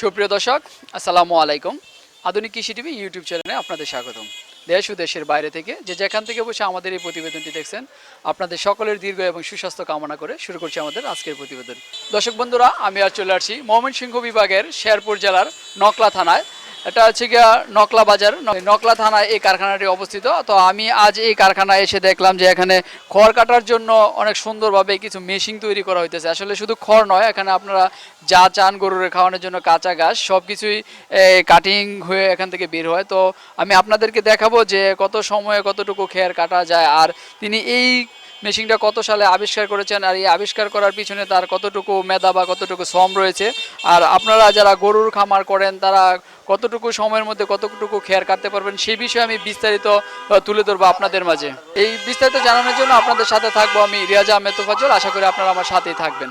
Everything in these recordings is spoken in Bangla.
সুপ্রিয় দর্শক, আসসালামু আলাইকুম। আধুনিক কৃষি টিভি ইউটিউব চ্যানেলে আপনাদের স্বাগতম। দেশ ও দেশের বাইরে থেকে যে যেখান থেকে বসে আমাদের এই প্রতিবেদনটি দেখছেন, আপনাদের সকলের দীর্ঘ এবং সুস্বাস্থ্য কামনা করে শুরু করছি আমাদের আজকের প্রতিবেদন। দর্শক বন্ধুরা, আমি আর চলে আসছি ময়মনসিংহ বিভাগের শেরপুর জেলার নকলা থানায়। এটা হচ্ছে গিয়া নকলা বাজার। নকলা থানায় এই কারখানাটি অবস্থিত। তো আমি আজ এই কারখানায় এসে দেখলাম যে এখানে খড় কাটার জন্য অনেক সুন্দরভাবে কিছু মেশিন তৈরি করা হইতেছে। আসলে শুধু খড় নয়, এখানে আপনারা যা চান গরুরে খাওয়ানোর জন্য কাঁচা ঘাস সব কিছুই কাটিং হয়ে এখান থেকে বের হয়। তো আমি আপনাদেরকে দেখাবো যে কত সময়ে কতটুকু খেয়ার কাটা যায়। আর তিনি এই মেশিনটা কত সালে আবিষ্কার করেছেন আর এই আবিষ্কার করার পিছনে তার কতটুকু মেধা বা কতটুকু শ্রম রয়েছে? আর আপনারা যারা গরুর খামার করেন, তারা কতটুকু সময়ের মধ্যে কতটুকু খেয়ার কাটতে পারবেন সেই বিষয়ে আমি বিস্তারিত তুলে ধরবো আপনাদের মাঝে। এই বিস্তারিত জানানোর জন্য আপনাদের সাথে থাকব আমি রিয়াজা আহমেদ তোফাজল আশা করি আপনারা আমার সাথেই থাকবেন।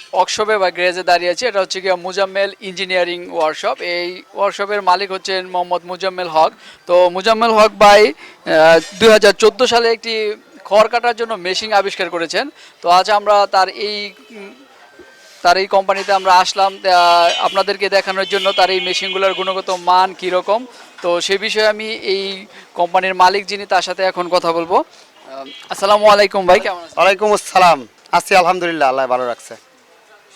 ওয়ার্কশপে বা গ্যারেজে দাঁড়িয়ে আছি, এটা হচ্ছে গিয়ে মুজাম্মেল ইঞ্জিনিয়ারিং ওয়ার্কশপ এই ওয়ার্কশপের মালিক হচ্ছেন মোহাম্মদ মুজাম্মেল হক। তো মুজাম্মেল হক ভাই দু হাজার চোদ্দ সালে একটি খড় কাটার জন্য মেশিন আবিষ্কার করেছেন। তো আজ আমরা তার এই তার এই কোম্পানিতে আমরা আসলাম। আপনাদেরকে দেখানোর জন্য তার এই মেশিনগুলোর গুণগত মান কীরকম। তো সে বিষয়ে আমি এই কোম্পানির মালিক যিনি, তার সাথে এখন কথা বলব। আসসালামু আলাইকুম ভাই, কেমন আছেন? ওয়ালাইকুম আসসালাম। আছি আলহামদুলিল্লাহ, আল্লাহ ভালো রাখছে।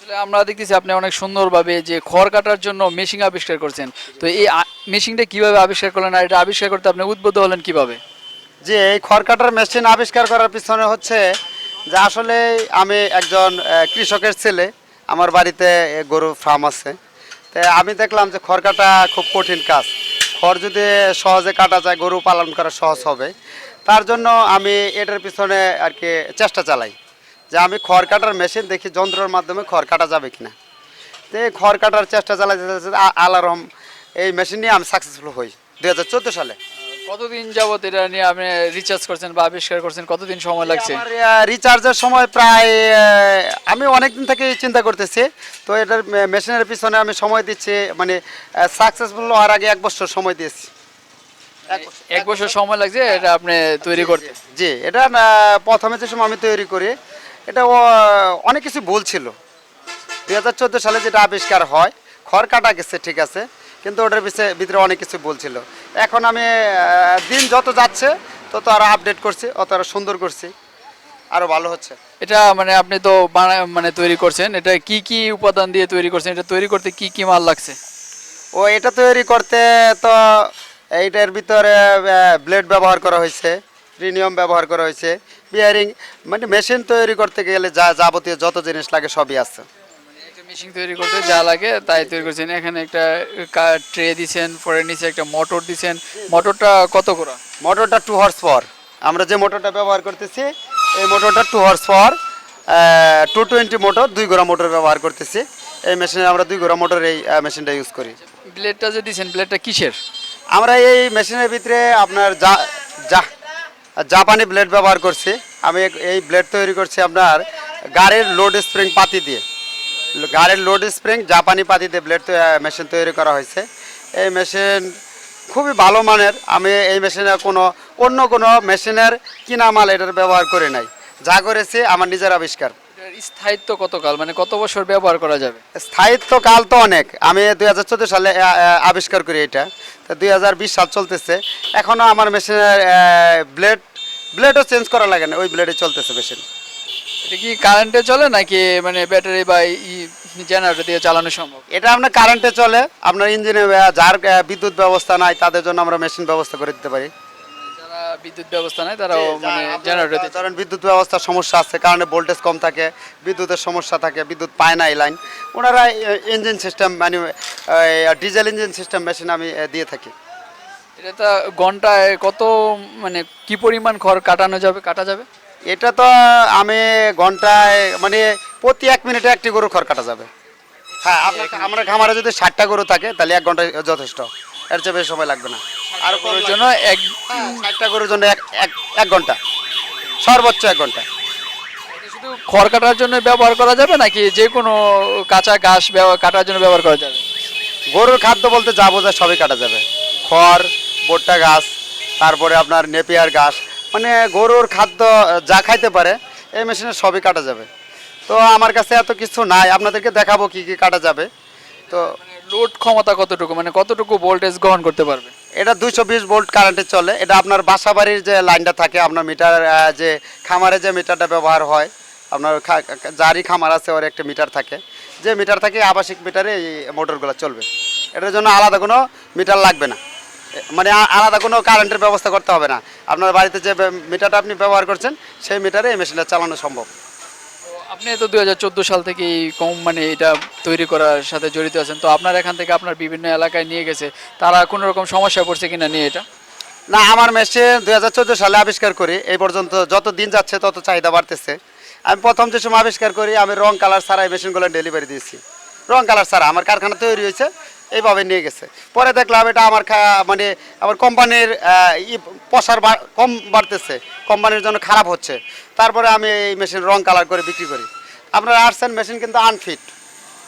আসলে আমরা দেখতেছি আপনি অনেক সুন্দরভাবে যে খড় কাটার জন্য মেশিন আবিষ্কার করছেন। তো এই মেশিনটা কীভাবে আবিষ্কার করলেন আর এটা আবিষ্কার করতে আপনি উদ্বুদ্ধ হলেন কীভাবে? যে এই খড় কাটার মেশিন আবিষ্কার করার পিছনে হচ্ছে যে আসলে আমি একজন কৃষকের ছেলে। আমার বাড়িতে গরু ফার্ম আছে। তো আমি দেখলাম যে খড় কাটা খুব কঠিন কাজ। খড় যদি সহজে কাটা যায়, গরু পালন করা সহজ হবে। তার জন্য আমি এটার পিছনে আর কি চেষ্টা চালাই। যে আমি খড় কাটার মেশিন দেখি যন্ত্রের মাধ্যমে খড় কাটা যাবে কিনা তো এই খড় কাটার চেষ্টা চালাতে চালাতে আ- আলারম এই মেশিন নিয়ে আমি সাকসেসফুল হই দুই হাজার চোদ্দ সালে কতদিন যাবত এটা নিয়ে আপনি রিচার্জ করছেন বা আবিষ্কার করছেন কতদিন সময় লাগছে রিচার্জের সময় প্রায় আমি অনেক দিন থেকে চিন্তা করতেছি তো এটার মেশিনের পিছনে আমি সময় দিচ্ছি মানে সাকসেসফুল হওয়ার আগে এক বছর সময় দিয়েছি এক বছর সময় লাগছে এটা আপনি তৈরি করতে জি এটা প্রথমে যে সময় আমি তৈরি করি এটা ও, অনেক কিছু ভুল ছিল। দুই হাজার চোদ্দ সালে যেটা আবিষ্কার হয় খড় কাটা গেছে ঠিক আছে কিন্তু ওটার পিছিয়ে ভিতরে অনেক কিছু ভুল ছিল। এখন আমি দিন যত যাচ্ছে তত আরও আপডেট করছি অত আরও সুন্দর করছি আরও ভালো হচ্ছে। এটা মানে আপনি তো মানে তৈরি করছেন এটা কি কি উপাদান দিয়ে তৈরি করছেন এটা তৈরি করতে কি কি মাল লাগছে? ও এটা তৈরি করতে তো এইটার ভিতরে ব্লেড ব্যবহার করা হয়েছে। প্রিমিয়াম ব্যবহার করা হয়েছে। বিয়ারিং মানে মেশিন তৈরি করতে গেলে যা যাবতীয় যত জিনিস লাগে সবই আছে। মেশিন তৈরি করতে যা লাগে তাই তৈরি করছেন। এখানে একটা ট্রে দিছেন পরে নিচে একটা মোটর দিছেন। মোটরটা কত করে? মোটরটা টু হর্স পাওয়ার আমরা যে মোটরটা ব্যবহার করতেছি এই মোটরটা two horse power two twenty motor দুই গোড়া মোটর ব্যবহার করতেছি। এই মেশিনে আমরা দুই গোড়া মোটর এই মেশিনটা ইউজ করি। ব্লেডটা যে দিছেন ব্লেডটা কিসের? আমরা এই মেশিনের ভিতরে আপনার যা যা- জাপানি ব্লেড ব্যবহার করছি। আমি এই ব্লেড তৈরি করছি আপনার গাড়ির লোড স্প্রিং পাতি দিয়ে। গাড়ির লোড স্প্রিং জাপানি পাতি দিয়ে ব্লেড মেশিন তৈরি করা হয়েছে। এই মেশিন খুবই ভালো মানের। আমি এই মেশিনে কোনো অন্য কোনো মেশিনের কিনা মাল এটার ব্যবহার করি নাই। যা করেছি আমার নিজের আবিষ্কার। স্থায়িত্ব কতকাল? মানে কত বছর ব্যবহার করা যাবে? স্থায়িত্ব কাল তো অনেক। আমি দুই হাজার চোদ্দ সালে আবিষ্কার করি এটা। তো দুই হাজার বিশ সাল চলতেছে। এখনও আমার মেশিনের ব্লেড ব্লেডও চেঞ্জ করা লাগে না। ওই ব্লেডে চলতেছে মেশিন। এটা কি কারেন্টে চলে নাকি মানে ব্যাটারি বা জেনারেটর দিয়ে চালানো সম্ভব? এটা আপনার কারেন্টে চলে। আপনার ইঞ্জিনে যার বিদ্যুৎ ব্যবস্থা নাই তাদের জন্য আমরা মেশিন ব্যবস্থা করে দিতে পারি। বিদ্যুৎ ব্যবস্থা নাই তারাও মানে জেনারেটর ধরেন বিদ্যুৎ ব্যবস্থার সমস্যা আছে কারণে ভোল্টেজ কম থাকে বিদ্যুতের সমস্যা থাকে বিদ্যুৎ পায় না এই লাইন ওনারা ইঞ্জিন সিস্টেম মানে ডিজেল ইঞ্জিন সিস্টেম মেশিন আমি দিয়ে থাকি। এটা তো ঘন্টায় কত মানে কি পরিমাণ খড় কাটানো যাবে কাটা যাবে? এটা তো আমি ঘন্টায় মানে প্রতি এক মিনিটে একটি গরু খড় কাটা যাবে। হ্যাঁ আমার খামারে যদি ষাটটা গরু থাকে তাহলে এক ঘন্টায় যথেষ্ট। এর চেয়ে বেশি সময় লাগবে না। আর ওর জন্য এক ষাটটা গরুর জন্য এক ঘণ্টা? সর্বোচ্চ এক ঘণ্টা। শুধু খড় কাটার জন্য ব্যবহার করা যাবে নাকি যে কোনো কাঁচা ঘাস কাটার জন্য ব্যবহার করা যাবে? গরুর খাদ্য বলতে যা বোঝায় সবই কাটা যাবে। খড় ভুট্টা ঘাস তারপরে আপনার নেপিয়ার ঘাস। মানে গরুর খাদ্য যা খাইতে পারে এই মেশিনে সবই কাটা যাবে। তো আমার কাছে এত কিছু নাই। আপনাদেরকে দেখাবো কি কি কাটা যাবে। তো লোড ক্ষমতা কতটুকু? মানে কতটুকু ভোল্টেজ গ্রহণ করতে পারবে? এটা দুইশো বিশ ভোল্ট কারেন্টে চলে। এটা আপনার বাসা বাড়ির যে লাইনটা থাকে, আপনার মিটার যে খামারে যে মিটারটা ব্যবহার হয়, আপনার যারই খামার আছে, ওর একটা মিটার থাকে। যে মিটার থাকে আবাসিক মিটারে এই মোটরগুলো চলবে। এটার জন্য আলাদা কোনো মিটার লাগবে না। মানে আলাদা কোনো কারেন্টের ব্যবস্থা করতে হবে না। আপনার বাড়িতে যে মিটারটা আপনি ব্যবহার করছেন, সেই মিটারে এই মেশিনটা চালানো সম্ভব। আপনি তো দুই হাজার চোদ্দ সাল থেকে এই কম মানে এটা তৈরি করার সাথে জড়িত আছেন, তো আপনার এখান থেকে আপনার বিভিন্ন এলাকায় নিয়ে গেছে, তারা কোনো রকম সমস্যা পড়ছে কিনা নিয়ে এটা? না, আমার মেশিন দুই হাজার চোদ্দ সালে আবিষ্কার করি, এই পর্যন্ত যত দিন যাচ্ছে তত চাহিদা বাড়তেছে। আমি প্রথম যে সময় আবিষ্কার করি, আমি রং, কালার সারাই মেশিনগুলো ডেলিভারি দিয়েছি। রং কালার ছাড়া আমার কারখানা তৈরি হয়েছে, এইভাবে নিয়ে গেছে। পরে দেখলাম এটা আমার মানে আমার কোম্পানির পশার কম বাড়তেছে, কোম্পানির জন্য খারাপ হচ্ছে। তারপরে আমি এই মেশিন রং কালার করে বিক্রি করি। আপনারা আসছেন মেশিন কিন্তু আনফিট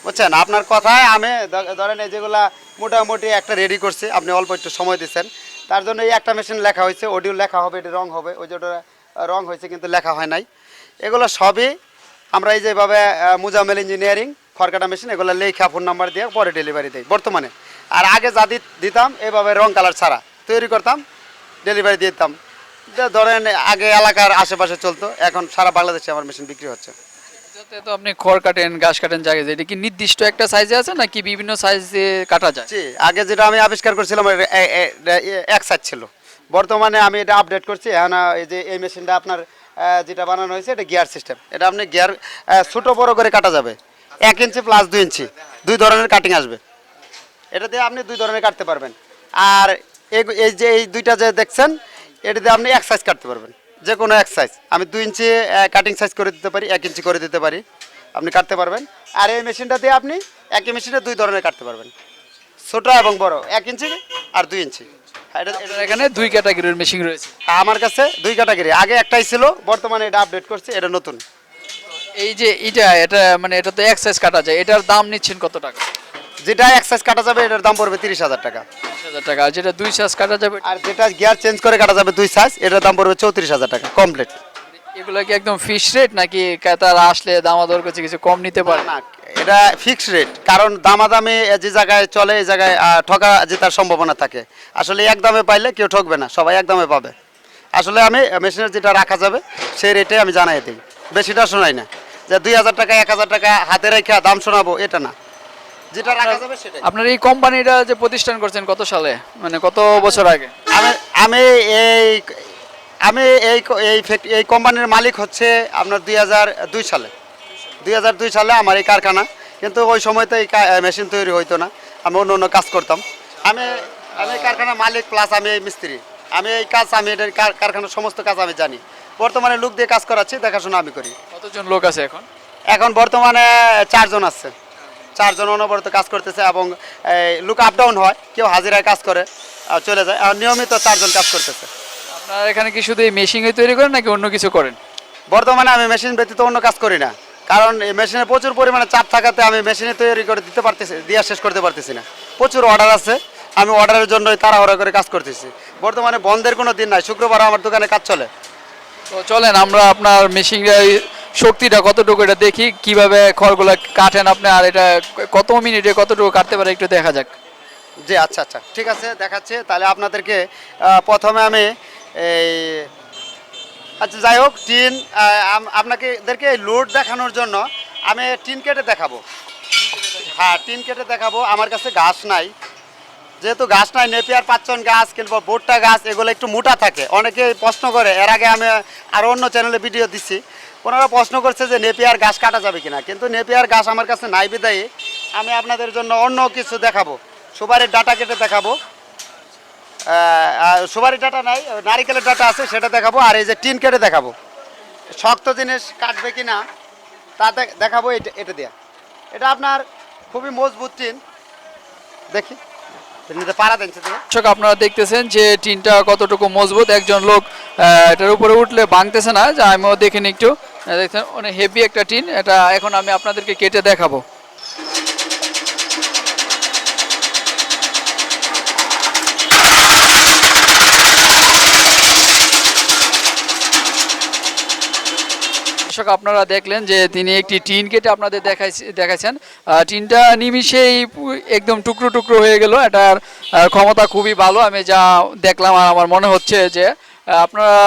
বুঝছেন? আপনার কথায় আমি ধরেন এই যেগুলা মোটামুটি একটা রেডি করছি, আপনি অল্প একটু সময় দিচ্ছেন। তার জন্য এই একটা মেশিন লেখা হয়েছে ওডিও লেখা হবে, এটি রং হবে, ওই যে ওটা রং হয়েছে কিন্তু লেখা হয় নাই। এগুলো সবই আমরা এই যেভাবে মুজামেল ইঞ্জিনিয়ারিং খড়কাটা মেশিন এগুলো লেখা ফোন নাম্বার দিয়ে পরে ডেলিভারি দেয় বর্তমানে। আর আগে যা দিত- দিতাম এভাবে রং কালার ছাড়া তৈরি করতাম ডেলিভারি দিয়ে দিতাম। যে ধরেন আগে এলাকার আশেপাশে চলতো এখন সারা বাংলাদেশে আমার মেশিন বিক্রি হচ্ছে। তো আপনি খড় কাটেন ঘাস কাটেন জায়গায় এটা কি নির্দিষ্ট একটা সাইজে আছে নাকি বিভিন্ন সাইজে কাটা যায়? জি আগে যেটা আমি আবিষ্কার করছিলাম এক সাইজ ছিল। বর্তমানে আমি এটা আপডেট করছি এখন এই যে এই মেশিনটা আপনার যেটা বানানো হয়েছে এটা গিয়ার সিস্টেম এটা আপনি গিয়ার ছোটো বড় করে কাটা যাবে। এক ইঞ্চি প্লাস দুই ইঞ্চি। দুই ধরনের কাটিং আসবে। এটা দিয়ে আপনি দুই ধরনের কাটতে পারবেন। আর এই- এই যে এই দুইটা যে দেখছেন এটা দিয়ে আপনি এক সাইজ কাটতে পারবেন। যে কোনো এক সাইজ আমি দুই ইঞ্চি কাটিং সাইজ করে দিতে পারি এক ইঞ্চি করে দিতে পারি। আপনি কাটতে পারবেন। আর এই মেশিনটা দিয়ে আপনি একই মেশিনে দুই ধরনের কাটতে পারবেন। ছোট এবং বড়। এক ইঞ্চি আর দুই ইঞ্চি। এখানে দুই ক্যাটাগরির মেশিন রয়েছে। আমার কাছে দুই ক্যাটাগরি আগে একটাই ছিল বর্তমানে এটা আপডেট করছে এটা নতুন। এই যে এটা এটা মানে এটা তো এক সাইজ কাটা যায় এটার দাম নিচ্ছেন কত টাকা? যেটা এক সাইজ কাটা যাবে এটার দাম পড়বে তিরিশ হাজার টাকা। হাজার টাকা আর যেটা দুই সাইজ কাটা যাবে আর যেটা গিয়ার চেঞ্জ করে কাটা যাবে দুই সাইজ এটার দাম পড়বে চৌত্রিশ হাজার টাকা কমপ্লিট এগুলো কি একদম ফিক্স রেট নাকি তারা আসলে দামাদর করছে কিছু কম নিতে পারে? না এটা ফিক্সড রেট কারণ দামাদামি যে জায়গায় চলে এই জায়গায় ঠকা জেতার সম্ভাবনা থাকে। আসলে এক দামে পাইলে কেউ ঠকবে না সবাই এক দামে পাবে। আসলে আমি মেশিনের যেটা রাখা যাবে সেই রেটে আমি জানাই দিই বেশিটা শোনাই না। যে দুই হাজার টাকা এক হাজার টাকা হাতে রেখে দাম শোনাবো এটা না। যেটা রাখা যাবে সেটাই। আপনার এই কোম্পানিটা যে প্রতিষ্ঠান করছেন কত সালে? মানে কত বছর আগে? আমি আমি এই আমি এই এই ফ্যাক্ট- এই কোম্পানির মালিক হচ্ছে আপনার দুই হাজার দুই সালে। দুই হাজার দুই সালে আমার এই কারখানা। কিন্তু ওই সময় তো এই মেশিন তৈরি হইতো না। আমি অন্য অন্য কাজ করতাম। আমি আমি এই কারখানার মালিক প্লাস আমি এই মিস্ত্রি। আমি এই কাজ আমি এটার কার- কারখানার সমস্ত কাজ আমি জানি। বর্তমানে লোক দিয়ে কাজ করাচ্ছি দেখাশোনা আমি করি। কতজন লোক আছে এখন? এখন বর্তমানে চারজন আছে। চারজন অনবরত কাজ করতেছে এবং লুক আপ ডাউন হয়। কেউ হাজিরায় কাজ করে আর চলে যায়। আর নিয়মিত চারজন কাজ করতেছে। আপনার এখানে কি শুধু এই মেশিনই তৈরি করেন নাকি অন্য কিছু করেন? বর্তমানে আমি মেশিন ব্যতীত অন্য কাজ করি না। কারণ এই মেশিনে প্রচুর পরিমাণে চাপ থাকাতে আমি মেশিনে তৈরি করে দিতে পারতেছি দিয়া শেষ করতে পারতেছি না। প্রচুর অর্ডার আছে। আমি অর্ডারের জন্য তাড়াহুড়া করে কাজ করতেছি। বর্তমানে বন্ধের কোনো দিন নাই। শুক্রবার আমার দোকানে কাজ চলে। তো চলেন আমরা আপনার মেশিনের শক্তিটা কতটুকু এটা দেখি কীভাবে খড়গুলো কাটেন আপনি আর এটা কত মিনিটে কতটুকু কাটতে পারে একটু দেখা যাক। জি আচ্ছা আচ্ছা ঠিক আছে দেখাচ্ছে। তাহলে আপনাদেরকে প্রথমে আমি এই আচ্ছা যাই হোক টিন আহ, আপনাকে এদেরকে লোড দেখানোর জন্য আমি টিন কেটে দেখাবো। হ্যাঁ টিন কেটে দেখাবো। আমার কাছে ঘাস নাই। যেহেতু গাছ নাই নেপিয়ার পাচ্ছন গাছ কিংবা ভুট্টা গাছ এগুলো একটু মোটা থাকে। অনেকে প্রশ্ন করে এর আগে আমি আরও অন্য চ্যানেলে ভিডিও দিচ্ছি ওনারা প্রশ্ন করছে যে নেপিয়ার গাছ কাটা যাবে কিনা। কিন্তু নেপিয়ার গাছ আমার কাছে নাই বিদায়ী। আমি আপনাদের জন্য অন্য কিছু দেখাবো। সুপারির ডাটা কেটে দেখাবো। আহ, সুপারি ডাটা নাই নারিকেলের ডাটা আছে সেটা দেখাবো। আর এই যে টিন কেটে দেখাবো। শক্ত জিনিস কাটবে কি না তা দেখাবো এটা এটা দেয়া। এটা আপনার খুবই মজবুত টিন। দেখি। আপনারা দেখতেছেন যে টিনটা কতটুকু মজবুত। একজন লোক এটার উপরে উঠলে ভাঙতেছে না, যে আমিও দেখেন একটু। দেখছেন, অনেক হেভি একটা টিন। এটা এখন আমি আপনাদেরকে কেটে দেখাবো। দর্শক, আপনারা দেখলেন যে তিনি একটি টিন কেটে আপনাদের দেখাইছে, দেখাইছেন। টিনটা নিমিশেই একদম টুকরো টুকরো হয়ে গেল। এটার ক্ষমতা খুবই ভালো। আমি যা দেখলাম আর আমার মনে হচ্ছে যে আপনারা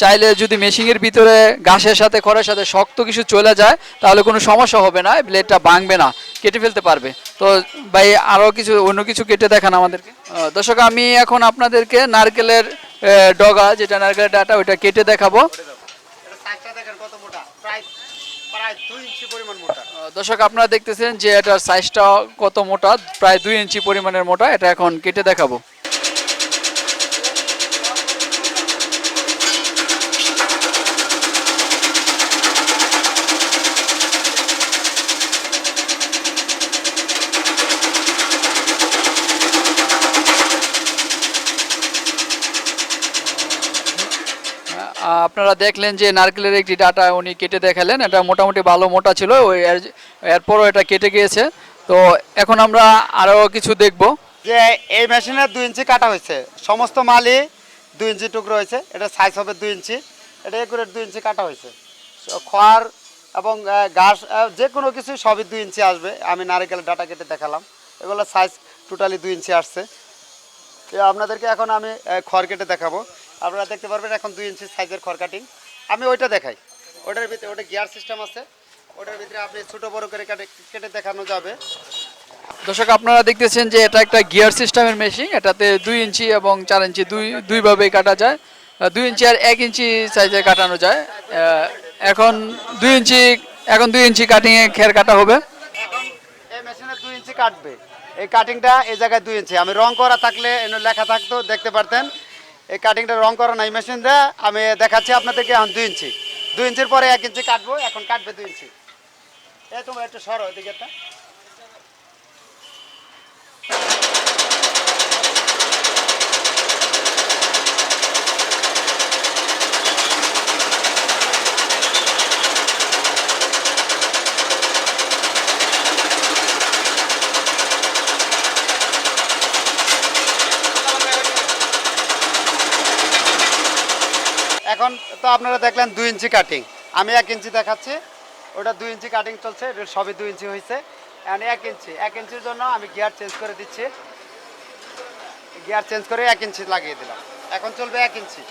চাইলে যদি মেশিনের ভিতরে ঘাসের সাথে, খড়ের সাথে শক্ত কিছু চলে যায়, তাহলে কোনো সমস্যা হবে না, ব্লেডটা ভাঙবে না, কেটে ফেলতে পারবে। তো ভাই, আরও কিছু, অন্য কিছু কেটে দেখান আমাদেরকে। দর্শক, আমি এখন আপনাদেরকে নারকেলের ডগা, যেটা নারকেলের ডাটা, ওইটা কেটে দেখাবো এটা সাইজটা দেখেন কত মোটা প্রায় প্রায় দুই ইঞ্চি দর্শক, আপনারা দেখতেছেন যে এটার সাইজটা কত মোটা? প্রায় দুই ইঞ্চি পরিমাণের মোটা। এটা এখন কেটে দেখাবো আহ, আপনারা দেখলেন যে নারকেলের একটি ডাটা উনি কেটে দেখালেন। এটা মোটামুটি ভালো মোটা ছিল ওই এরপরও এটা কেটে গিয়েছে। তো এখন আমরা আরও কিছু দেখব। যে এই মেশিনে দুই ইঞ্চি কাটা হয়েছে। সমস্ত মালই দুই ইঞ্চি টুকরো হয়েছে। এটা সাইজ হবে দুই ইঞ্চি। এটা একুরেট দুই ইঞ্চি কাটা হয়েছে। খড় এবং ঘাস যে কোনো কিছু সবই দুই ইঞ্চি আসবে। আমি নারিকেলের ডাটা কেটে দেখালাম। এগুলো সাইজ টোটালি দুই ইঞ্চি আসছে। আপনাদেরকে এখন আমি খড় কেটে দেখাবো। আপনারা দেখতে পারবেন এখন দুই ইঞ্চি সাইজের খড় কাটিং আমি ওইটা দেখাই। ওটার ভিতরে ওটা গিয়ার সিস্টেম আছে। ওটার ভিতরে আপনি ছোটো বড় করে কেটে কেটে দেখানো যাবে। দর্শক আপনারা দেখতেছেন যে এটা একটা গিয়ার সিস্টেমের মেশিন এটাতে দুই ইঞ্চি এবং চার ইঞ্চি দুই দুইভাবে কাটা যায়। দুই ইঞ্চি আর এক ইঞ্চি সাইজে কাটানো যায়। এখন দুই ইঞ্চি এখন দুই ইঞ্চি কাটিংয়ে খের কাটা হবে। এখন এই মেশিনে দুই ইঞ্চি কাটবে। এই কাটিংটা এই জায়গায় দুই ইঞ্চি আমি রং করা থাকলে এনে লেখা থাকতো দেখতে পারতেন। এই কাটিংটা রং করা নাই মেশিন দিয়ে আমি দেখাচ্ছি আপনাদেরকে, এখন দুই ইঞ্চি। দুই ইঞ্চির পরে এক ইঞ্চি কাটবো, এখন কাটবে দুই ইঞ্চি। এই তোমরা একটু সরো এদিকে এখন তো আপনারা দেখলেন দুই ইঞ্চি কাটিং আমি এক ইঞ্চি দেখাচ্ছি। ওটা দুই ইঞ্চি কাটিং চলছে, এটা সবই দুই ইঞ্চি হয়েছে অ্যান্ড এক ইঞ্চি, এক ইঞ্চির জন্য আমি গিয়ার চেঞ্জ করে দিচ্ছি। গিয়ার চেঞ্জ করে এক ইঞ্চি লাগিয়ে দিলাম। এখন চলবে এক ইঞ্চি।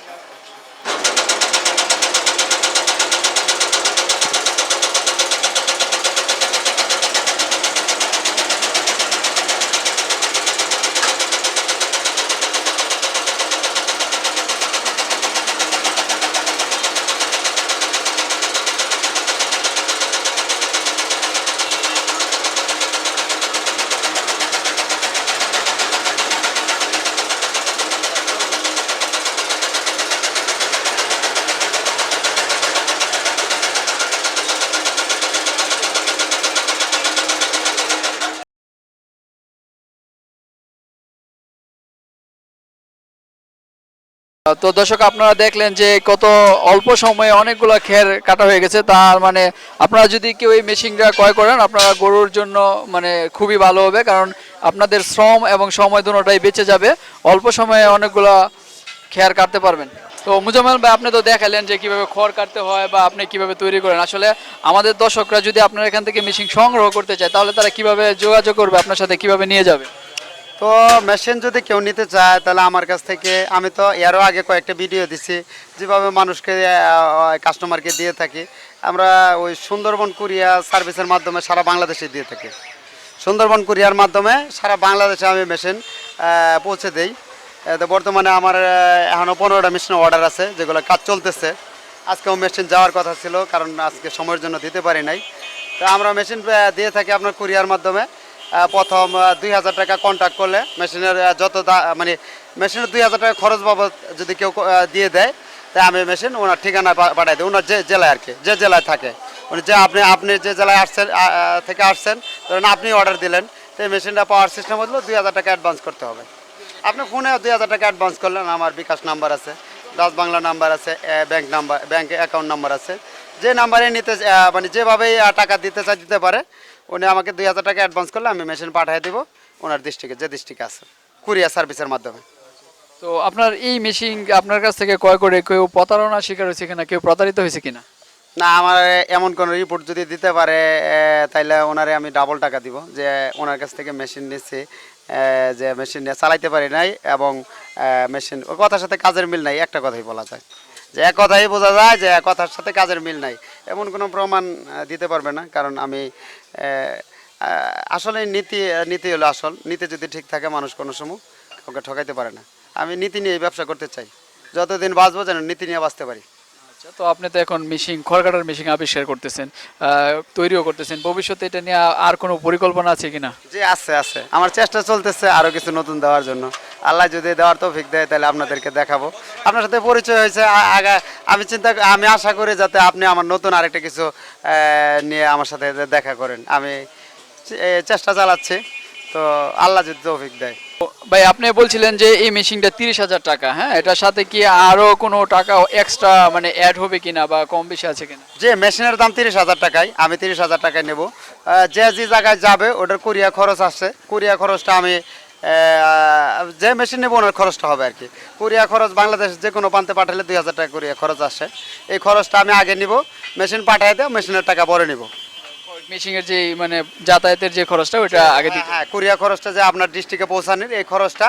তো দর্শক, আপনারা দেখলেন যে কত অল্প সময়ে অনেকগুলো খের কাটা হয়ে গেছে। তার মানে আপনারা যদি কেউ এই মেশিনটা ক্রয় করেন, আপনারা গরুর জন্য মানে খুবই ভালো হবে, কারণ আপনাদের শ্রম এবং সময় দুটোটাই বেঁচে যাবে। অল্প সময়ে অনেকগুলো খেয়ার কাটতে পারবেন। তো মুজাম্মেল ভাই, আপনি তো দেখালেন যে কীভাবে খড় কাটতে হয় বা আপনি কীভাবে তৈরি করেন। আসলে আমাদের দর্শকরা যদি আপনার এখান থেকে মেশিন সংগ্রহ করতে চায়, তাহলে তারা কীভাবে যোগাযোগ করবে, আপনার সাথে কীভাবে নিয়ে যাবে? তো মেশিন যদি কেউ নিতে চায়, তাহলে আমার কাছ থেকে আমি তো এরও আগে কয়েকটা ভিডিও দিছি, যেভাবে মানুষকে কাস্টমারকে দিয়ে থাকি। আমরা ওই সুন্দরবন কুরিয়া সার্ভিসের মাধ্যমে সারা বাংলাদেশে দিয়ে থাকি। সুন্দরবন কুরিয়ার মাধ্যমে সারা বাংলাদেশে আমি মেশিন পৌঁছে দেই। তো বর্তমানে আমার এখনও পনেরোটা মেশিনের অর্ডার আছে, যেগুলো কাজ চলতেছে। আজকেও মেশিন যাওয়ার কথা ছিল, কারণ আজকে সময়ের জন্য দিতে পারি নাই। তো আমরা মেশিন দিয়ে থাকি আপনার কুরিয়ার মাধ্যমে। প্রথম দুই হাজার টাকা কন্ট্যাক্ট করলে মেশিনের যত মানে মেশিনের দুই হাজার টাকা খরচ বাবদ যদি কেউ দিয়ে দেয় তাই আমি মেশিন ওনার ঠিকানা পাঠাই দিই। ওনার যে জেলায় আর কি, যে জেলায় থাকে। উনি যে আপনি আপনি যে জেলায় আসছেন থেকে আসছেন, ধরেন আপনি অর্ডার দিলেন, তো মেশিনটা পাওয়ার সিস্টেম হলো দুই হাজার টাকা অ্যাডভান্স করতে হবে। আপনি ফোনে দুই হাজার টাকা অ্যাডভান্স করলেন, আমার বিকাশ নাম্বার আছে ডাচ বাংলা নাম্বার আছে bank number bank account number আছে। যে নাম্বারে নিতে মানে যেভাবেই টাকা দিতে চাই দিতে পারে উনি আমাকে দুই হাজার টাকা অ্যাডভান্স করলে আমি মেশিন পাঠিয়ে দিব ওনার ডিস্ট্রিক্টে যে ডিস্ট্রিক্টে আছে কুরিয়ার সার্ভিসের মাধ্যমে। তো আপনার এই মেশিন আপনার কাছ থেকে ক্রয় করে কেউ প্রতারণা শিকার হয়েছে কিনা কেউ প্রতারিত হয়েছে কিনা? না আমার এমন কোনো রিপোর্ট যদি দিতে পারে তাইলে ওনারে আমি ডাবল টাকা দিব যে ওনার কাছ থেকে মেশিন নিচ্ছি যে মেশিন চালাইতে পারি নাই এবং মেশিন ওই কথার সাথে কাজের মিল নাই একটা কথাই বলা যায়। যে এক কথাই বোঝা যায় যে এক কথার সাথে কাজের মিল নাই। এমন কোনো প্রমাণ দিতে পারবে না, কারণ আমি আসলে নীতি নীতি হলো আসল। নীতি যদি ঠিক থাকে, মানুষ কোনো সময় কাউকে ঠকাইতে পারে না। আমি নীতি নিয়ে ব্যবসা করতে চাই। যতদিন বাঁচবো যেন নীতি নিয়ে বাঁচতে পারি। আচ্ছা তো আপনি তো এখন মেশিন খড়কাটার মেশিন আবিষ্কার করতেছেন তৈরিও করতেছেন। ভবিষ্যতে এটা নিয়ে আর কোনো পরিকল্পনা আছে কিনা? জি, আছে আছে। আমার চেষ্টা চলতেছে আরও কিছু নতুন দেওয়ার জন্য। আল্লাহ যদি দেওয়ার তৌফিক দেয়, তাহলে আপনাদেরকে দেখাবো। আপনার সাথে পরিচয় হয়েছে আগা, আমি চিন্তা আমি আশা করি যাতে আপনি আমার নতুন আরেকটা কিছু নিয়ে আমার সাথে দেখা করেন। আমি চেষ্টা চালাচ্ছি। তো আল্লাহ যদি তৌফিক দেয়। ভাই, আপনি বলছিলেন যে এই মেশিনটা তিরিশ হাজার টাকা হ্যাঁ? এটার সাথে কি আরও কোনো টাকা এক্সট্রা মানে অ্যাড হবে কিনা বা কম বেশি আছে কিনা? যে মেশিনের দাম তিরিশ হাজার টাকায়, আমি তিরিশ হাজার টাকায় নেব। যে যে জায়গায় যাবে, ওটার কুরিয়া খরচ আসছে কুরিয়া খরচটা আমি যে মেশিন নেব, ওনার খরচটা হবে আর কি। কুরিয়া খরচ বাংলাদেশ যে কোনো প্রান্তে পাঠালে দুই হাজার টাকা কুরিয়া খরচ আসে এই খরচটা আমি আগে নিব মেশিন পাঠিয়ে দেবো মেশিনের টাকা পরে নিব। মেশিনের যে মানে যাতায়াতের যে খরচটা ওটা আগে দিতে হ্যাঁ কুরিয়া খরচটা যে আপনার ডিস্ট্রিক্টে পৌঁছানোর এই খরচটা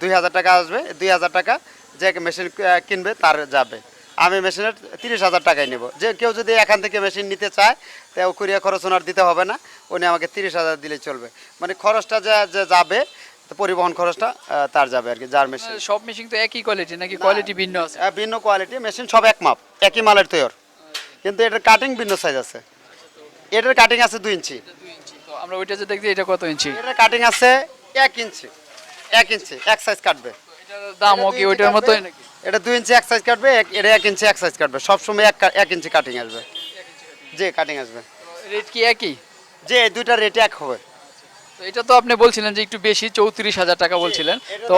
দুই হাজার টাকা আসবে দুই হাজার টাকা যে মেশিন কিনবে তার যাবে। আমি মেশিনের তিরিশ হাজার টাকায় নেব। যে কেউ যদি এখান থেকে মেশিন নিতে চায় তো কুরিয়া খরচ ওনার দিতে হবে না উনি আমাকে তিরিশ হাজার দিলেই চলবে। মানে খরচটা যে যে যাবে পরিবহন খরচটা তার যাবে আর কি যার মেশিন সব মেশিন তো একই কোয়ালিটি নাকি কোয়ালিটি ভিন্ন আছে? ভিন্ন কোয়ালিটি মেশিন সব এক মাপ একই মালের তৈরি কিন্তু এটার কাটিং ভিন্ন সাইজ আছে। এটার কাটিং আছে দুই ইঞ্চি। তো আমরা ওইটা যে দেখছি এটা কত ইঞ্চি? এটার কাটিং আছে এক ইঞ্চি এক ইঞ্চি এক সাইজ কাটবে। দামও কি ওইটার মতোই নাকি? এটা দুই ইঞ্চি এক সাইজ কাটবে এটা এক ইঞ্চি এক সাইজ কাটবে। সবসময় এক এক ইঞ্চি কাটিং আসবে। যে কাটিং আসবে। রেট কি একই? যে দুইটা রেট এক হবে। তো এটা তো আপনি বলছিলেন যে একটু বেশি চৌত্রিশ হাজার টাকা বলছিলেন। তো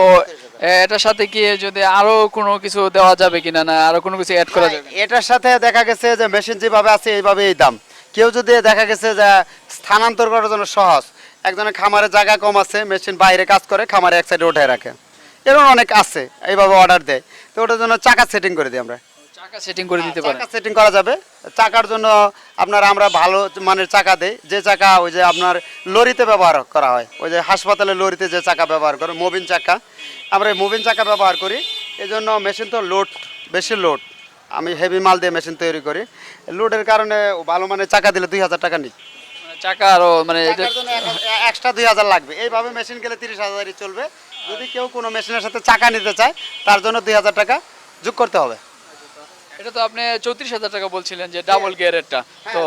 এটার সাথে কি যদি আরও কোনো কিছু দেওয়া যাবে কিনা না আরও কোনো কিছু অ্যাড করা যাবে? এটার সাথে দেখা গেছে যে মেশিন যেভাবে আছে এইভাবে এই দাম। কেউ যদি দেখা গেছে যে স্থানান্তর করার জন্য সহজ একজনের খামারে জায়গা কম আছে মেশিন বাইরে কাজ করে খামারে এক সাইডে উঠে রাখে। এরকম অনেক আছে এইভাবে অর্ডার দেয়। তো ওটার জন্য চাকা সেটিং করে দিই আমরা। চাকা সেটিং করে দিতে পারেন। চাকা সেটিং করা যাবে। চাকার জন্য আপনার আমরা ভালো মানের চাকা দেই। যে চাকা ওই যে আপনার লরিতে ব্যবহার করা হয় ওই যে হাসপাতালে লরিতে যে চাকা ব্যবহার করে মোবিন চাকা। আমরা মোবিন চাকা ব্যবহার করি। এই জন্য মেশিন তো লোড বেশি লোড আমি হেভি মাল দিয়ে মেশিন তৈরি করি। লোডের কারণে ভালো মানে চাকা দিলে দুই হাজার টাকা নিই। মানে চাকা আরও মানে এক্সট্রা দুই হাজার লাগবে। এইভাবে মেশিন গেলে তিরিশ হাজারই চলবে। যদি কেউ কোনো মেশিনের সাথে চাকা নিতে চায় তার জন্য দুই হাজার টাকা যোগ করতে হবে। এটা তো আপনি চৌত্রিশ হাজার টাকা বলছিলেন যে ডাবল গিয়ার গিয়ারেরটা তো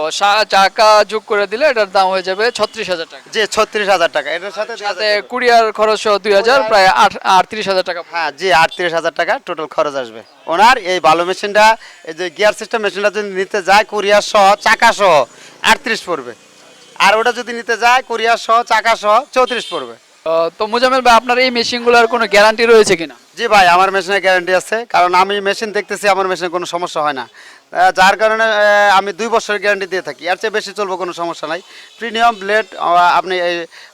চাকা যোগ করে দিলে এটার দাম হয়ে যাবে ছত্রিশ হাজার টাকা। যে ছত্রিশ হাজার টাকা। এটার সাথে 2000 সাথে। কুরিয়ার খরচ সহ দুই হাজার প্রায় আট আটত্রিশ হাজার টাকা। হ্যাঁ জি আটত্রিশ হাজার টাকা টোটাল খরচ আসবে। ওনার এই ভালো মেশিনটা এই যে গিয়ার সিস্টেম মেশিনটা যদি নিতে যায় কুরিয়ার সহ চাকা সহ আটত্রিশ পড়বে। আর ওটা যদি নিতে যায় কুরিয়ার সহ চাকা সহ চৌত্রিশ পড়বে। তো মুজামেল ভাই আপনার এই মেশিনগুলোর কোনো গ্যারান্টি রয়েছে কিনা? জি ভাই আমার মেশিনে গ্যারান্টি আছে। কারণ আমি মেশিন দেখতেছি আমার মেশিনে কোনো সমস্যা হয় না। যার কারণে আমি দুই বছরের গ্যারান্টি দিয়ে থাকি। এর চেয়ে বেশি চলবো কোনো সমস্যা নাই। প্রিমিয়াম ব্লেড আপনি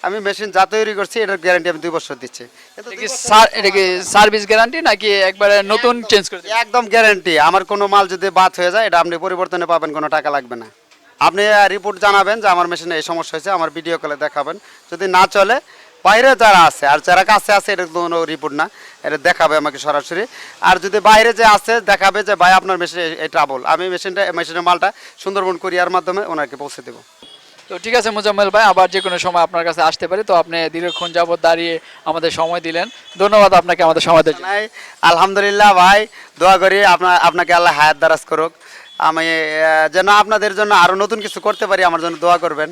আমি মেশিন যা তৈরি করছি এটার গ্যারান্টি আমি দুই বছর দিচ্ছি। এটা কি সার- এটা কি সার্ভিস গ্যারান্টি নাকি একবারে নতুন চেঞ্জ করে একদম গ্যারান্টি আমার কোনো মাল যদি বাদ হয়ে যায় এটা আপনি পরিবর্তনে পাবেন কোনো টাকা লাগবে না। আপনি রিপোর্ট জানাবেন যে আমার মেশিনে এই সমস্যা হয়েছে আমার ভিডিও কলে দেখাবেন। যদি না চলে বাইরে যারা আছে আর যারা কাছে আছে এটা কোনো রিপোর্ট না এটা দেখাবে আমাকে সরাসরি। আর যদি বাইরে যে আছে দেখাবে যে ভাই আপনার মেশিনে এই ট্রাবল আমি মেশিনটা মেশিনের মালটা সুন্দরবন কুরিয়ার মাধ্যমে ওনাকে পৌঁছে দেবো। তো ঠিক আছে মুজাম্মেল ভাই আবার যে কোনো সময় আপনার কাছে আসতে পারি। তো আপনি দীর্ঘক্ষণ যাবত দাঁড়িয়ে আমাদের সময় দিলেন। ধন্যবাদ আপনাকে আমাদের সময় দেওয়ার জন্য। নাই আলহামদুলিল্লাহ ভাই দোয়া করি আপনার আপনাকে আল্লাহ হায়াত দারাজ করুক। আমি যেন আপনাদের জন্য আরও নতুন কিছু করতে পারি আমার জন্য দোয়া করবেন।